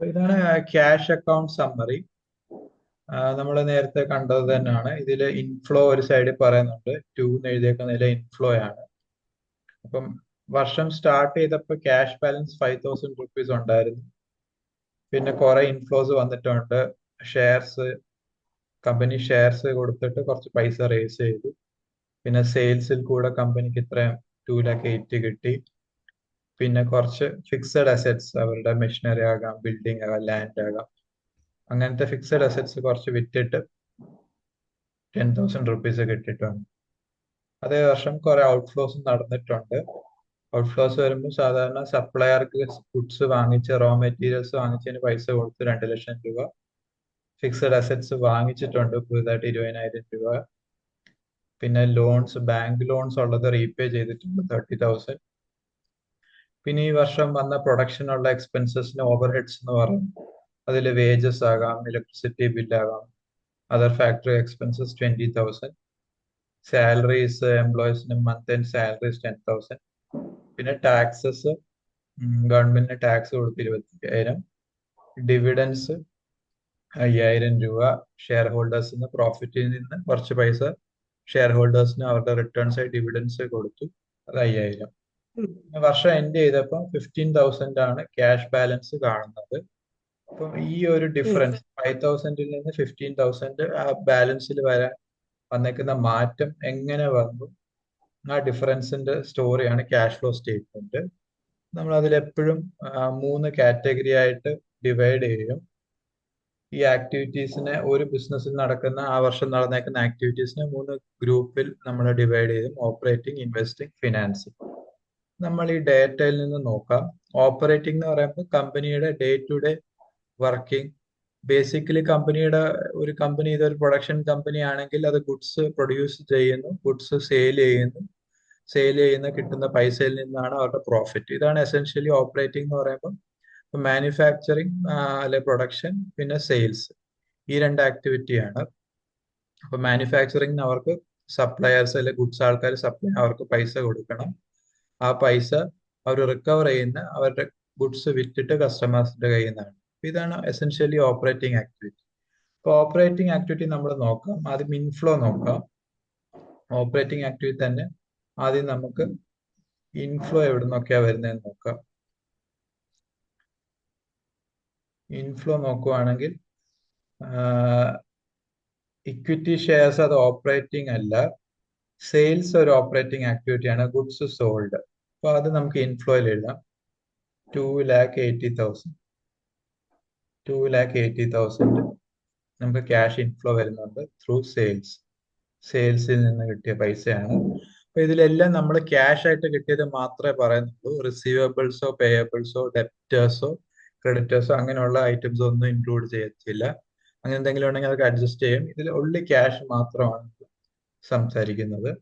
ഇതാണ് cash account summary നമ്മൾ നേരത്തെ കണ്ടത് തന്നെയാണ്. ഇതിൽ ഇൻഫ്ലോ ഒരു സൈഡിൽ പറയുന്നുണ്ട്. ടു എന്ന് എഴുതിയേക്കുന്നതിൽ ഇൻഫ്ലോ ആണ്. അപ്പം വർഷം സ്റ്റാർട്ട് ചെയ്തപ്പോൾ cash balance five thousand rupees ഉണ്ടായിരുന്നു. പിന്നെ കുറെ ഇൻഫ്ലോസ് വന്നിട്ടുണ്ട്. ഷെയർസ് കമ്പനി ഷെയർസ് കൊടുത്തിട്ട് കുറച്ച് പൈസ റേസ് ചെയ്തു. പിന്നെ സെയിൽസിൽ കൂടെ കമ്പനിക്ക് ഇത്രയും ടു ലാക്ക് എയ്റ്റ് കിട്ടി. പിന്നെ കുറച്ച് ഫിക്സഡ് അസറ്റ്സ് അവരുടെ മെഷീനറി ആകാം ബിൽഡിംഗ് ആകാം ലാൻഡ് ആകാം. അങ്ങനത്തെ ഫിക്സഡ് അസറ്റ്സ് കുറച്ച് വിറ്റിട്ട് ടെൻ തൗസൻഡ് റുപ്പീസ് കിട്ടിയിട്ടുണ്ട് അതേ വർഷം കുറെ ഔട്ട്ഫ്ലോസ് നടന്നിട്ടുണ്ട്. ഔട്ട്ഫ്ലോസ് വരുമ്പോൾ സാധാരണ സപ്ലയർക്ക് ഗുഡ്സ് വാങ്ങിച്ച് റോ മെറ്റീരിയൽസ് വാങ്ങിച്ചതിന് പൈസ കൊടുത്ത് രണ്ട് ലക്ഷം രൂപ. ഫിക്സഡ് അസറ്റ്സ് വാങ്ങിച്ചിട്ടുണ്ട് പുതുതായിട്ട് ഇരുപതിനായിരം രൂപ. പിന്നെ ലോൺസ് ബാങ്ക് ലോൺസ് ഉള്ളത് റീപേ ചെയ്തിട്ടുണ്ട് തേർട്ടി തൗസൻഡ് പിന്നെ ഈ വർഷം വന്ന പ്രൊഡക്ഷനുള്ള എക്സ്പെൻസസിന് ഓവർ ഹെഡ്സ് എന്ന് പറയും അതിൽ വേജസ് ആകാം electricity ബില്ലാകാം other factory expenses twenty thousand salaries എംപ്ലോയീസിന് month and salaries ten thousand പിന്നെ ടാക്സസ് ഗവൺമെന്റിന് ടാക്സ് കൊടുത്ത് ഇരുപത്തിയായിരം ഡിവിഡൻസ് അയ്യായിരം രൂപ ഷെയർ ഹോൾഡേഴ്സിന് പ്രോഫിറ്റിൽ നിന്ന് കുറച്ച് പൈസ ഷെയർ ഹോൾഡേഴ്സിന് അവരുടെ റിട്ടേൺസ് ആയി ഡിവിഡൻസ് കൊടുത്തു അത് അയ്യായിരം. വർഷം എൻഡ് ചെയ്തപ്പോൾ ഫിഫ്റ്റീൻ തൗസൻഡ് ആണ് ക്യാഷ് ബാലൻസ് കാണുന്നത്. അപ്പം ഈ ഒരു ഡിഫറൻസ് ഫൈവ് തൗസൻഡിൽ നിന്ന് ഫിഫ്റ്റീൻ തൗസൻഡ് ആ ബാലൻസിൽ വരാൻ വന്നേക്കുന്ന മാറ്റം എങ്ങനെ വന്നു? ആ ഡിഫറൻസിന്റെ സ്റ്റോറിയാണ് ക്യാഷ് ഫ്ലോ സ്റ്റേറ്റ്മെന്റ് നമ്മൾ അതിൽ എപ്പോഴും മൂന്ന് കാറ്റഗറി ആയിട്ട് ഡിവൈഡ് ചെയ്യും. ഈ ആക്ടിവിറ്റീസിനെ ഒരു ബിസിനസ്സിൽ നടക്കുന്ന ആ വർഷം നടന്നേക്കുന്ന ആക്ടിവിറ്റീസിനെ മൂന്ന് ഗ്രൂപ്പിൽ നമ്മൾ ഡിവൈഡ് ചെയ്യും. ഓപ്പറേറ്റിംഗ് ഇൻവെസ്റ്റിംഗ് ഫിനാൻസിങ് നമ്മൾ ഈ ഡേറ്റയിൽ നിന്ന് നോക്കാം. ഓപ്പറേറ്റിംഗ് എന്ന് പറയുമ്പോൾ കമ്പനിയുടെ day to day working. Basically കമ്പനിയുടെ ഒരു കമ്പനി ഇതൊരു പ്രൊഡക്ഷൻ കമ്പനി ആണെങ്കിൽ അത് ഗുഡ്സ് പ്രൊഡ്യൂസ് ചെയ്യുന്നു ഗുഡ്സ് സെയിൽ ചെയ്യുന്നു. സെയിൽ ചെയ്യുന്ന കിട്ടുന്ന പൈസയിൽ നിന്നാണ് അവരുടെ പ്രോഫിറ്റ്. ഇതാണ് എസെൻഷ്യലി ഓപ്പറേറ്റിംഗ് എന്ന് പറയുമ്പോൾ മാനുഫാക്ചറിങ് അല്ലെ പ്രൊഡക്ഷൻ പിന്നെ സെയിൽസ്. ഈ രണ്ട് ആക്ടിവിറ്റിയാണ്. അപ്പൊ മാനുഫാക്ചറിങ് അവർക്ക് സപ്ലയേഴ്സ് അല്ലെ ഗുഡ്സ് ആൾക്കാർ സപ്ലൈ അവർക്ക് പൈസ കൊടുക്കണം. ആ പൈസ അവർ റിക്കവർ ചെയ്യുന്ന അവരുടെ ഗുഡ്സ് വിറ്റിട്ട് കസ്റ്റമേഴ്സിന്റെ കയ്യിൽ നിന്നാണ്. ഇതാണ് എസെൻഷ്യലി ഓപ്പറേറ്റിംഗ് ആക്ടിവിറ്റി അപ്പൊ ഓപ്പറേറ്റിംഗ് ആക്ടിവിറ്റി നമ്മൾ നോക്കാം. ആദ്യം ഇൻഫ്ലോ നോക്കാം. ഓപ്പറേറ്റിംഗ് ആക്ടിവിറ്റി തന്നെ ആദ്യം നമുക്ക് ഇൻഫ്ലോ എവിടെ നിന്നൊക്കെയാ വരുന്നതെന്ന് നോക്കാം. ഇൻഫ്ലോ നോക്കുവാണെങ്കിൽ ഇക്വിറ്റി ഷെയർസ് അത് ഓപ്പറേറ്റിംഗ് അല്ല. സെയിൽസ് ഒരു ഓപ്പറേറ്റിംഗ് ആക്ടിവിറ്റി ആണ്. ഗുഡ്സ് സോൾഡ് അപ്പൊ അത് നമുക്ക് ഇൻഫ്ലോയിൽ എഴുതാം. Two lakh eighty thousand two lakh eighty thousand നമുക്ക് ക്യാഷ് ഇൻഫ്ലോ വരുന്നുണ്ട് ത്രൂ സെയിൽസ് സെയിൽസിൽ നിന്ന് കിട്ടിയ പൈസയാണ്. അപ്പൊ ഇതിലെല്ലാം നമ്മൾ ക്യാഷ് ആയിട്ട് കിട്ടിയത് മാത്രമേ പറയുന്നുള്ളൂ. റിസീവബിൾസോ പേയബിൾസോ ഡെപ്റ്റേഴ്സോ ക്രെഡിറ്റേഴ്സോ അങ്ങനെയുള്ള ഐറ്റംസ് ഒന്നും ഇൻക്ലൂഡ് ചെയ്യത്തില്ല. അങ്ങനെ എന്തെങ്കിലും ഉണ്ടെങ്കിൽ അതൊക്കെ അഡ്ജസ്റ്റ് ചെയ്യും. ഇതിൽ ഉള്ളി ക്യാഷ് മാത്രമാണ്. സംസാരിക്കുന്നത്.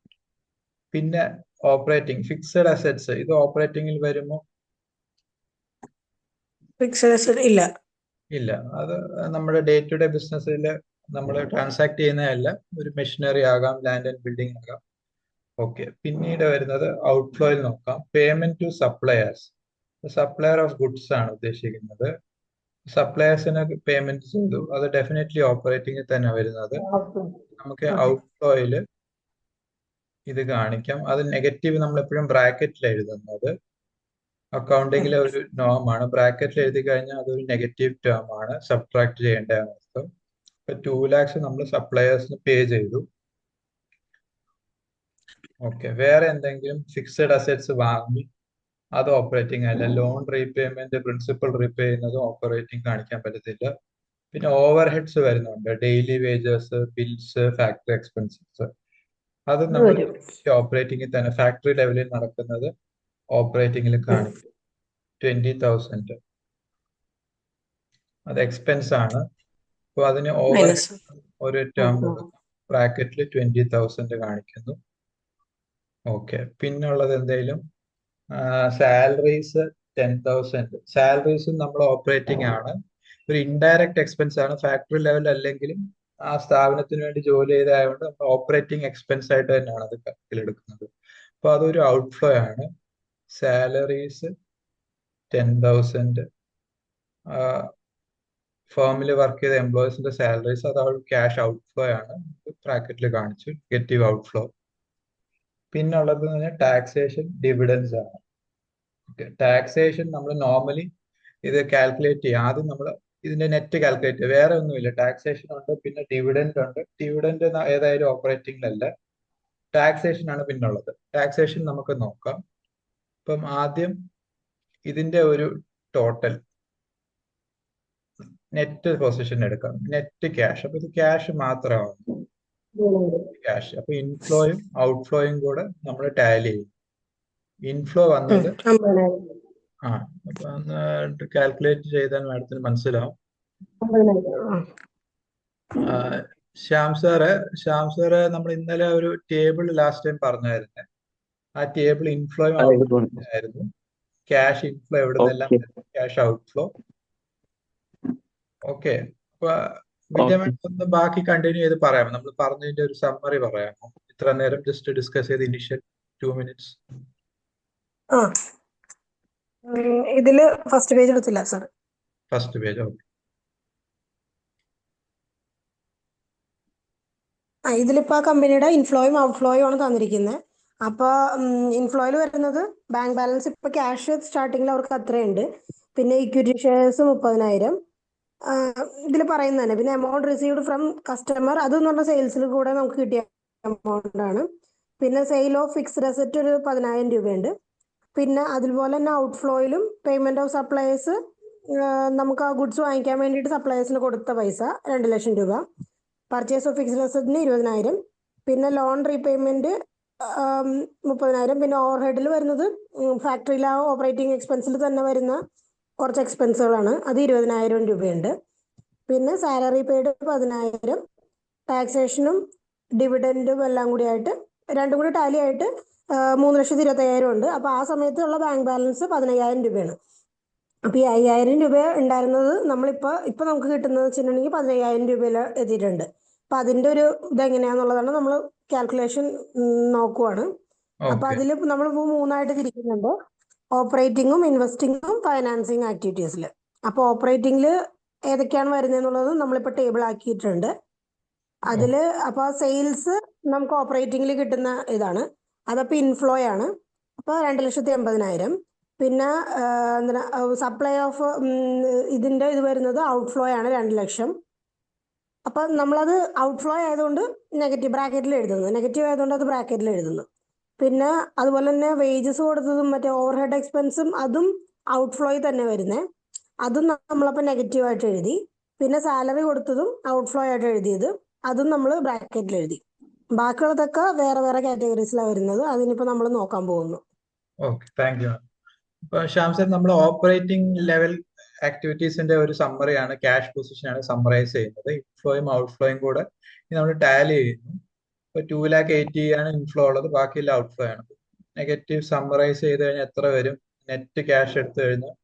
പിന്നെ ഓപ്പറേറ്റിംഗ് ഫിക്സഡ് അസറ്റ്സ് ഇത് ഓപ്പറേറ്റിംഗിൽ വരുമോ? ഫിക്സഡ് അസറ്റ് ഇല്ല. ഇല്ല. അത് നമ്മുടെ ഡേ ടു ഡേ ബിസിനസ്സിൽ നമ്മൾ ട്രാൻസാക്ട് ചെയ്യുന്നതല്ല. ഒരു മെഷീനറി ആകാം ലാൻഡ് ആൻഡ് ബിൽഡിംഗ് ആകാം. ഓക്കെ പിന്നീട് വരുന്നത് ഔട്ട്ഫ്ലോയിൽ നോക്കാം. Payment to suppliers supplier of goods ആണ് ഉദ്ദേശിക്കുന്നത്. സപ്ലയേഴ്സിന് പേയ്മെന്റ് ചെയ്തു. അത് ഡെഫിനറ്റ്ലി ഓപ്പറേറ്റിംഗിൽ തന്നെ വരുന്നത്. നമുക്ക് ഔട്ട്ഫ്ലോയിൽ ഇത് കാണിക്കാം. അത് നെഗറ്റീവ് നമ്മൾ എപ്പോഴും ബ്രാക്കറ്റിൽ എഴുതുന്നത് അക്കൗണ്ടിങ്ങിലെ ഒരു നോം ആണ്. ബ്രാക്കറ്റിൽ എഴുതി കഴിഞ്ഞാൽ അതൊരു നെഗറ്റീവ് ടേം ആണ്. സബ്ട്രാക്ട് ചെയ്യേണ്ട അർത്ഥം ഇപ്പൊ ടു ലാക്സ് നമ്മൾ സപ്ലയേഴ്സിന് പേ ചെയ്തു. ഓക്കെ വേറെ എന്തെങ്കിലും ഫിക്സഡ് അസറ്റ്സ് വാങ്ങി അത് ഓപ്പറേറ്റിംഗ് അല്ല. ലോൺ റീപേയ്മെന്റ് പ്രിൻസിപ്പൽ റീപേ ചെയ്യുന്നത് ഓപ്പറേറ്റിംഗ് കാണിക്കാൻ പറ്റത്തില്ല. പിന്നെ ഓവർ ഹെഡ്സ് വരുന്നുണ്ട്. Daily wages bills factory expenses അത് നമ്മൾ ഓപ്പറേറ്റിംഗിൽ തന്നെ ഫാക്ടറി ലെവലിൽ നടക്കുന്നത് ഓപ്പറേറ്റിംഗിൽ കാണിക്കും. ട്വന്റി തൗസൻഡ് അത് എക്സ്പെൻസ് ആണ്. അപ്പൊ അതിന് ഓവർ ഒരു ടേം ബ്രാക്കറ്റിൽ ട്വന്റി തൗസൻഡ് കാണിക്കുന്നു. ഓക്കെ പിന്നുള്ളത് എന്തെങ്കിലും സാലറീസ് ടെൻ തൗസൻഡ് സാലറീസും നമ്മൾ ഓപ്പറേറ്റിംഗ് ആണ്. ഒരു ഇൻഡയറക്റ്റ് എക്സ്പെൻസ് ആണ്. ഫാക്ടറി ലെവൽ അല്ലെങ്കിലും ആ സ്ഥാപനത്തിന് വേണ്ടി ജോലി ചെയ്തതായതുകൊണ്ട് നമ്മൾ ഓപ്പറേറ്റിംഗ് എക്സ്പെൻസ് ആയിട്ട് തന്നെയാണ് അത് കണക്കിലെടുക്കുന്നത്. അപ്പൊ അതൊരു ഔട്ട്ഫ്ലോ ആണ്. സാലറീസ് ടെൻ തൗസൻഡ് ഫേമിൽ വർക്ക് ചെയ്ത എംപ്ലോയീസിന്റെ സാലറീസ് അത് അവർ ക്യാഷ് ഔട്ട്ഫ്ലോ ആണ്. ബ്രാക്കറ്റിൽ കാണിച്ചു. നെഗറ്റീവ് ഔട്ട്ഫ്ലോ പിന്നുള്ളത് ടാക്സേഷൻ ഡിവിഡൻസ് ആണ്. ടാക്സേഷൻ നമ്മൾ നോർമലി ഇത് കാൽക്കുലേറ്റ് ചെയ്യും. ആദ്യം നമ്മൾ ഇതിന്റെ നെറ്റ് കാൽക്കുലേറ്റ് വേറെ ഒന്നുമില്ല. ടാക്സേഷൻ ഉണ്ട് പിന്നെ ഡിവിഡൻഡ് ഉണ്ട്. ഡിവിഡൻഡ് ഏതായാലും ഓപ്പറേറ്റിംഗിലല്ല ടാക്സേഷൻ ആണ് പിന്നുള്ളത്. ടാക്സേഷൻ നമുക്ക് നോക്കാം. ഇപ്പം ആദ്യം ഇതിന്റെ ഒരു ടോട്ടൽ നെറ്റ് പൊസിഷൻ എടുക്കാം. നെറ്റ് ക്യാഷ് അപ്പൊ ഇത് ക്യാഷ് മാത്രമാണ്. ക്യാഷ് അപ്പൊ ഇൻഫ്ലോയും ഔട്ട്ഫ്ലോയും കൂടെ നമ്മൾ ടാലി ചെയ്യും. ഇൻഫ്ലോ വന്നത് ആ അപ്പൊ ഒന്ന് കാൽക്കുലേറ്റ് ചെയ്താൽ മാഡത്തിന് മനസ്സിലാവും. ശ്യാം സാറ് ശ്യാം സാറ് നമ്മൾ ഇന്നലെ ഒരു ടേബിൾ ലാസ്റ്റ് ടൈം പറഞ്ഞായിരുന്നു. ആ ടേബിൾ ഇൻഫ്ലോ ആയിരുന്നു ക്യാഷ് ഇൻഫ്ലോ എവിടെ നിന്നെല്ലാം ക്യാഷ് ഔട്ട്ഫ്ലോ ഓക്കെ അപ്പൊ ഒന്ന് ബാക്കി കണ്ടിന്യൂ ചെയ്ത് പറയാമോ? നമ്മൾ പറഞ്ഞതിന്റെ ഒരു സമ്മറി പറയാമോ? ഇത്ര നേരം ജസ്റ്റ് ഡിസ്കസ് ചെയ്ത് ഇനിഷ്യൽ ടു മിനിറ്റ്സ് ആ. ഇതിൽ ഫസ്റ്റ് പേജ് എടുത്തില്ല സർ ഫസ്റ്റ് പേജ് ഓക്കെ ആ ഇതിലിപ്പോ ആ കമ്പനിയുടെ ഇൻഫ്ലോയും ഔട്ട്ഫ്ലോയും ആണ് തന്നിരിക്കുന്നത് അപ്പൊ ഇൻഫ്ലോയിൽ വരുന്നത് ബാങ്ക് ബാലൻസ് ഇപ്പൊ ക്യാഷ് സ്റ്റാർട്ടിങ്ങിൽ അവർക്ക് അത്രയുണ്ട്. പിന്നെ ഇക്വിറ്റി ഷെയർസ് മുപ്പതിനായിരം. ഇതിൽ പറയുന്നത് തന്നെ പിന്നെ എമൗണ്ട് റിസീവ്ഡ് ഫ്രം കസ്റ്റമർ അതെന്ന് പറഞ്ഞ സെയിൽസിൽ കൂടെ നമുക്ക് കിട്ടിയ എമൗണ്ട് ആണ്. പിന്നെ സെയിൽ ഓഫ് ഫിക്സ്ഡ് അസറ്റ് ഒരു പതിനായിരം രൂപയുണ്ട്. പിന്നെ അതുപോലെ തന്നെ ഔട്ട് ഫ്ലോയിലും പേയ്മെന്റ് ഓഫ് സപ്ലയേഴ്സ് നമുക്ക് ആ ഗുഡ്സ് വാങ്ങിക്കാൻ വേണ്ടിയിട്ട് സപ്ലയേഴ്സിന് കൊടുത്ത പൈസ രണ്ട് ലക്ഷം രൂപ. പർച്ചേസ് ഓഫ് ഫിക്സ്ഡ് അസറ്റിന് ഇരുപതിനായിരം. പിന്നെ ലോൺ റീപേയ്മെന്റ് മുപ്പതിനായിരം. പിന്നെ ഓവർ ഹെഡിൽ വരുന്നത് ഫാക്ടറിയിലെ ആ ഓപ്പറേറ്റിംഗ് എക്സ്പെൻസിൽ തന്നെ വരുന്ന കുറച്ച് എക്സ്പെൻസുകളാണ് അത് ഇരുപതിനായിരം രൂപയുണ്ട്. പിന്നെ സാലറി പെയ്ഡ് പതിനായിരം. ടാക്സേഷനും ഡിവിഡൻഡും എല്ലാം കൂടി ആയിട്ട് രണ്ടും കൂടി ടാലി ആയിട്ട് മൂന്ന് ലക്ഷത്തി ഇരുപത്തയ്യായിരം ഉണ്ട്. അപ്പോൾ ആ സമയത്തുള്ള ബാങ്ക് ബാലൻസ് പതിനയ്യായിരം രൂപയാണ്. അപ്പോൾ ഈ അയ്യായിരം രൂപ ഉണ്ടായിരുന്നത് നമ്മളിപ്പോൾ ഇപ്പോൾ നമുക്ക് കിട്ടുന്നത് വെച്ചിട്ടുണ്ടെങ്കിൽ പതിനയ്യായിരം രൂപയിൽ എത്തിയിട്ടുണ്ട്. അപ്പം അതിന്റെ ഒരു ഇതെങ്ങനെയാന്നുള്ളതാണ് നമ്മൾ കാൽക്കുലേഷൻ നോക്കുവാണ്. അപ്പോൾ അതിൽ നമ്മൾ മൂന്നായിട്ട് തിരിക്കുന്നുണ്ട്. ഓപ്പറേറ്റിങ്ങും ഇൻവെസ്റ്റിങ്ങും ഫൈനാൻസിങ് ആക്ടിവിറ്റീസിൽ അപ്പോൾ ഓപ്പറേറ്റിംഗിൽ ഏതൊക്കെയാണ് വരുന്നതെന്നുള്ളത് നമ്മളിപ്പോൾ ടേബിൾ ആക്കിയിട്ടുണ്ട്. അതിൽ അപ്പോൾ സെയിൽസ് നമുക്ക് ഓപ്പറേറ്റിംഗിൽ കിട്ടുന്ന ഇതാണ്. അതപ്പോൾ ഇൻഫ്ലോ ആണ്. അപ്പോൾ രണ്ട് ലക്ഷത്തി എൺപതിനായിരം പിന്നെ സപ്ലൈ ഓഫ് ഇതിന്റെ ഇത് വരുന്നത് ഔട്ട്ഫ്ലോ ആണ് രണ്ട് ലക്ഷം. അപ്പം നമ്മളത് ഔട്ട്ഫ്ലോ ആയതുകൊണ്ട് നെഗറ്റീവ് ബ്രാക്കറ്റിൽ എഴുതുന്നു. നെഗറ്റീവ് ആയതുകൊണ്ട് അത് ബ്രാക്കറ്റിൽ എഴുതുന്നു. പിന്നെ അതുപോലെ തന്നെ വേജസ് കൊടുത്തതും മറ്റേ ഓവർ ഹെഡ് എക്സ്പെൻസും അതും ഔട്ട്ഫ്ലോയിൽ തന്നെ വരുന്നത് അതും നമ്മളപ്പോൾ നെഗറ്റീവ് ആയിട്ട് എഴുതി. പിന്നെ സാലറി കൊടുത്തതും ഔട്ട്ഫ്ലോ ആയിട്ട് എഴുതിയത്. അതും നമ്മൾ ബ്രാക്കറ്റിൽ എഴുതി. ബാക്കിയുള്ളതൊക്കെ വേറെ വേറെ കാറ്റഗറീസിലാണ് വരുന്നത്. അതിനിപ്പോ നമ്മൾ നോക്കാൻ പോകുന്നു. ഓക്കെ താങ്ക് യു ഇപ്പൊ നമ്മൾ ഓപ്പറേറ്റിംഗ് ലെവൽ ആക്ടിവിറ്റീസിന്റെ ഒരു സമ്മറിയാണ് ക്യാഷ് പൊസിഷൻ ആണ് സമ്മറൈസ് ചെയ്യുന്നത്. ഇൻഫ്ലോയും ഔട്ട്ഫ്ലോയും കൂടെ നമ്മൾ ടാലി ചെയ്യുന്നു. ഇപ്പൊ ടു ലാക്ക് എയ്റ്റി ആണ് ഇൻഫ്ലോ ഉള്ളത്. ബാക്കിയെല്ലാം ഔട്ട്ഫ്ലോ ആണ്. നെഗറ്റീവ് സമ്മറൈസ് ചെയ്ത് കഴിഞ്ഞാൽ എത്ര വരും? നെറ്റ് ക്യാഷ് എടുത്തു കഴിഞ്ഞാൽ